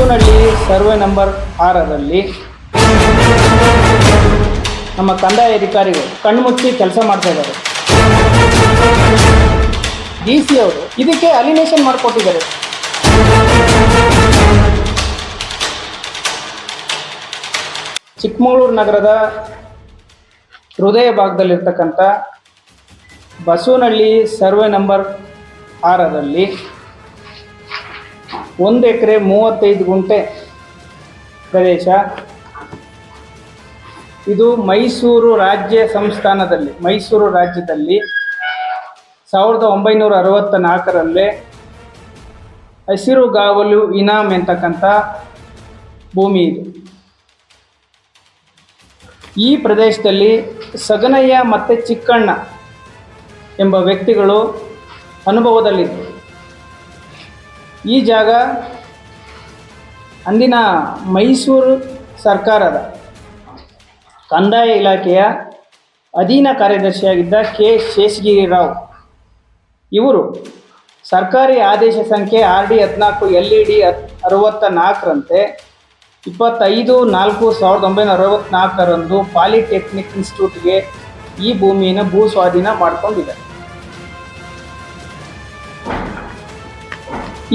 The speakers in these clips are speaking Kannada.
ಬಸವನಹಳ್ಳಿ ಸರ್ವೆ ನಂಬರ್ ಆರರಲ್ಲಿ ನಮ್ಮ ಕಂದಾಯ ಅಧಿಕಾರಿಗಳು ಕಣ್ಮುಚ್ಚಿ ಕೆಲಸ ಮಾಡ್ತಾ ಇದ್ದಾರೆ. ಡಿ ಸಿ ಅವರು ಇದಕ್ಕೆ ಅಲಿನೇಷನ್ ಮಾಡಿಕೊಟ್ಟಿದ್ದಾರೆ. ಚಿಕ್ಕಮಗಳೂರು ನಗರದ ಹೃದಯ ಭಾಗದಲ್ಲಿರ್ತಕ್ಕಂಥ ಬಸವನಹಳ್ಳಿ ಸರ್ವೆ ನಂಬರ್ ಆರರಲ್ಲಿ ಒಂದು ಎಕರೆ ಮೂವತ್ತೈದು ಗುಂಟೆ ಪ್ರದೇಶ. ಇದು ಮೈಸೂರು ರಾಜ್ಯ ಸಂಸ್ಥಾನದಲ್ಲಿ, ಮೈಸೂರು ರಾಜ್ಯದಲ್ಲಿ ಸಾವಿರದ ಒಂಬೈನೂರ ಅರವತ್ತ ನಾಲ್ಕರಲ್ಲೇ ಹಸಿರುಗಾವಲು ಇನಾಮ್ ಎಂತಕ್ಕಂಥ ಭೂಮಿ ಇದು. ಈ ಪ್ರದೇಶದಲ್ಲಿ ಸಗನಯ್ಯ ಮತ್ತು ಚಿಕ್ಕಣ್ಣ ಎಂಬ ವ್ಯಕ್ತಿಗಳು ಅನುಭವದಲ್ಲಿದ್ದರು. ಈ ಜಾಗ ಅಂದಿನ ಮೈಸೂರು ಸರ್ಕಾರದ ಕಂದಾಯ ಇಲಾಖೆಯ ಅಧೀನ ಕಾರ್ಯದರ್ಶಿಯಾಗಿದ್ದ ಕೆ ಶೇಷಗಿರಿರಾವ್ ಇವರು ಸರ್ಕಾರಿ ಆದೇಶ ಸಂಖ್ಯೆ ಆರ್ ಡಿ ಹದಿನಾಲ್ಕು, ಎಲ್ ಇ ಡಿ ಅರವತ್ತ ನಾಲ್ಕರಂತೆ ಇಪ್ಪತ್ತೈದು, ನಾಲ್ಕು, ಸಾವಿರದ ಒಂಬೈನೂರ ಅರವತ್ತ್ನಾಲ್ಕರಂದು ಪಾಲಿಟೆಕ್ನಿಕ್ ಇನ್ಸ್ಟಿಟ್ಯೂಟ್ಗೆ ಈ ಭೂಮಿಯನ್ನು ಭೂ ಸ್ವಾಧೀನ ಮಾಡಿಕೊಂಡಿದ್ದಾರೆ.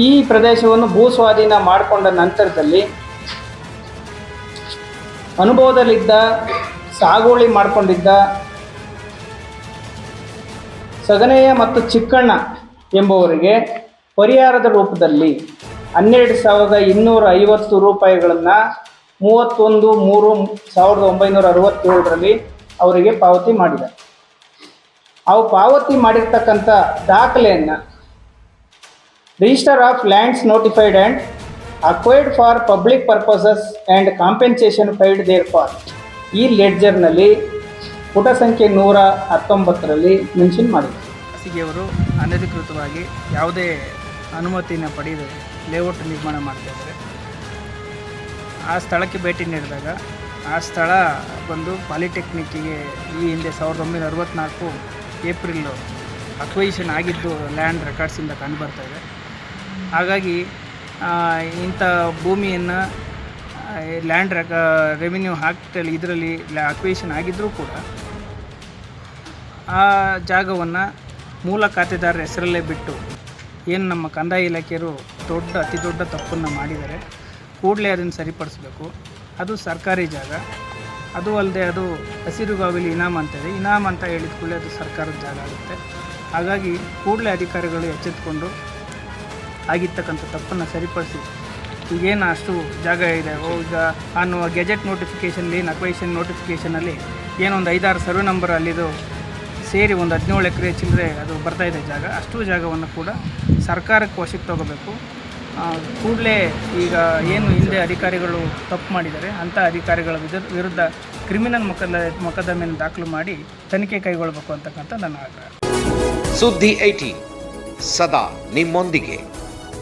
ಈ ಪ್ರದೇಶವನ್ನು ಭೂ ಸ್ವಾಧೀನ ಮಾಡಿಕೊಂಡ ನಂತರದಲ್ಲಿ ಅನುಭವದಲ್ಲಿದ್ದ, ಸಾಗುವಳಿ ಮಾಡಿಕೊಂಡಿದ್ದ ಸಗನೆಯ ಮತ್ತು ಚಿಕ್ಕಣ್ಣ ಎಂಬುವರಿಗೆ ಪರಿಹಾರದ ರೂಪದಲ್ಲಿ ಹನ್ನೆರಡು ಸಾವಿರದ ಇನ್ನೂರ ಐವತ್ತು ರೂಪಾಯಿಗಳನ್ನು ಮೂವತ್ತೊಂದು ಮೂರು ಸಾವಿರದ ಒಂಬೈನೂರ ಅರವತ್ತೇಳರಲ್ಲಿ ಅವರಿಗೆ ಪಾವತಿ ಮಾಡಿದ. ಅವು ಪಾವತಿ ಮಾಡಿರ್ತಕ್ಕಂಥ ದಾಖಲೆಯನ್ನು register of lands notified and acquired for public purposes and compensation paid there for ಈ ಲೆಡ್ಜರ್ನಲ್ಲಿ ಪುಟ ಸಂಖ್ಯೆ ನೂರ ಹತ್ತೊಂಬತ್ತರಲ್ಲಿ ಮೆನ್ಷನ್ ಮಾಡಿದೆ ಖಾಸಗಿಯವರು ಅನಧಿಕೃತವಾಗಿ ಯಾವುದೇ ಅನುಮತಿಯನ್ನು ಪಡೆಯದೆ ಲೇಔಟ್ ನಿರ್ಮಾಣ ಮಾಡ್ತಾ ಇದ್ದಾರೆ. ಆ ಸ್ಥಳಕ್ಕೆ ಭೇಟಿ ನೀಡಿದಾಗ ಆ ಸ್ಥಳ ಬಂದು ಪಾಲಿಟೆಕ್ನಿಕ್ಕಿಗೆ ಈ ಹಿಂದೆ ಸಾವಿರದ ಒಂಬೈನೂರ ಅರವತ್ತ್ನಾಲ್ಕು ಏಪ್ರಿಲ್ಲು ಅಕ್ವೈಷನ್ ಆಗಿದ್ದು ಲ್ಯಾಂಡ್ ರೆಕಾರ್ಡ್ಸಿಂದ ಕಂಡುಬರ್ತಾ ಇದೆ. ಹಾಗಾಗಿ ಇಂಥ ಭೂಮಿಯನ್ನು ಲ್ಯಾಂಡ್ ರೆಕ ರೆವಿನ್ಯೂ ಹಾಕ್ತಲ್ಲಿ ಇದರಲ್ಲಿ ಅಕ್ವೇಷನ್ ಆಗಿದ್ದರೂ ಕೂಡ, ಆ ಜಾಗವನ್ನು ಮೂಲ ಖಾತೆದಾರರ ಹೆಸರಲ್ಲೇ ಬಿಟ್ಟು, ಏನು ನಮ್ಮ ಕಂದಾಯ ಇಲಾಖೆಯರು ದೊಡ್ಡ, ಅತಿ ದೊಡ್ಡ ತಪ್ಪನ್ನು ಮಾಡಿದ್ದಾರೆ, ಕೂಡಲೇ ಅದನ್ನು ಸರಿಪಡಿಸಬೇಕು. ಅದು ಸರ್ಕಾರಿ ಜಾಗ. ಅದು ಅಲ್ಲದೆ ಅದು ಹಸಿರುಗಾವಲಿ ಇನಾಮ್ ಇದೆ. ಇನಾಮ್ ಅಂತ ಹೇಳಿದ ಕೂಡಲೇ ಅದು ಸರ್ಕಾರದ ಜಾಗ ಆಗುತ್ತೆ. ಹಾಗಾಗಿ ಕೂಡಲೇ ಅಧಿಕಾರಿಗಳು ಎಚ್ಚೆತ್ತುಕೊಂಡು ಆಗಿರ್ತಕ್ಕಂಥ ತಪ್ಪನ್ನು ಸರಿಪಡಿಸಿ. ಈಗೇನು ಅಷ್ಟು ಜಾಗ ಇದೆ. ಈಗ ಅನ್ನುವ ಗೆಜೆಟ್ ನೋಟಿಫಿಕೇಷನ್ಲಿ, ನಕ್ವೈಷನ್ ನೋಟಿಫಿಕೇಷನಲ್ಲಿ ಏನೊಂದು ಐದಾರು ಸರ್ವೆ ನಂಬರ್ ಅಲ್ಲಿದು ಸೇರಿ ಒಂದು ಹದಿನೇಳು ಎಕರೆ ಚಿಲ್ಲರೆ ಅದು ಬರ್ತಾ ಇದೆ ಜಾಗ. ಅಷ್ಟು ಜಾಗವನ್ನು ಕೂಡ ಸರ್ಕಾರಕ್ಕೆ ವಶಕ್ಕೆ ತಗೋಬೇಕು. ಕೂಡಲೇ ಈಗ ಏನು ಹಿಂದೆ ಅಧಿಕಾರಿಗಳು ತಪ್ಪು ಮಾಡಿದ್ದಾರೆ, ಅಂಥ ಅಧಿಕಾರಿಗಳ ವಿರುದ್ಧ ಕ್ರಿಮಿನಲ್ ಮೊಕದ ಮೊಕದ್ದಮೆಯನ್ನು ದಾಖಲು ಮಾಡಿ ತನಿಖೆ ಕೈಗೊಳ್ಳಬೇಕು ಅಂತಕ್ಕಂಥ ನನ್ನ ಆಗ್ರಹ. ಸುದ್ದಿ ಐಟಿ, ಸದಾ ನಿಮ್ಮೊಂದಿಗೆ.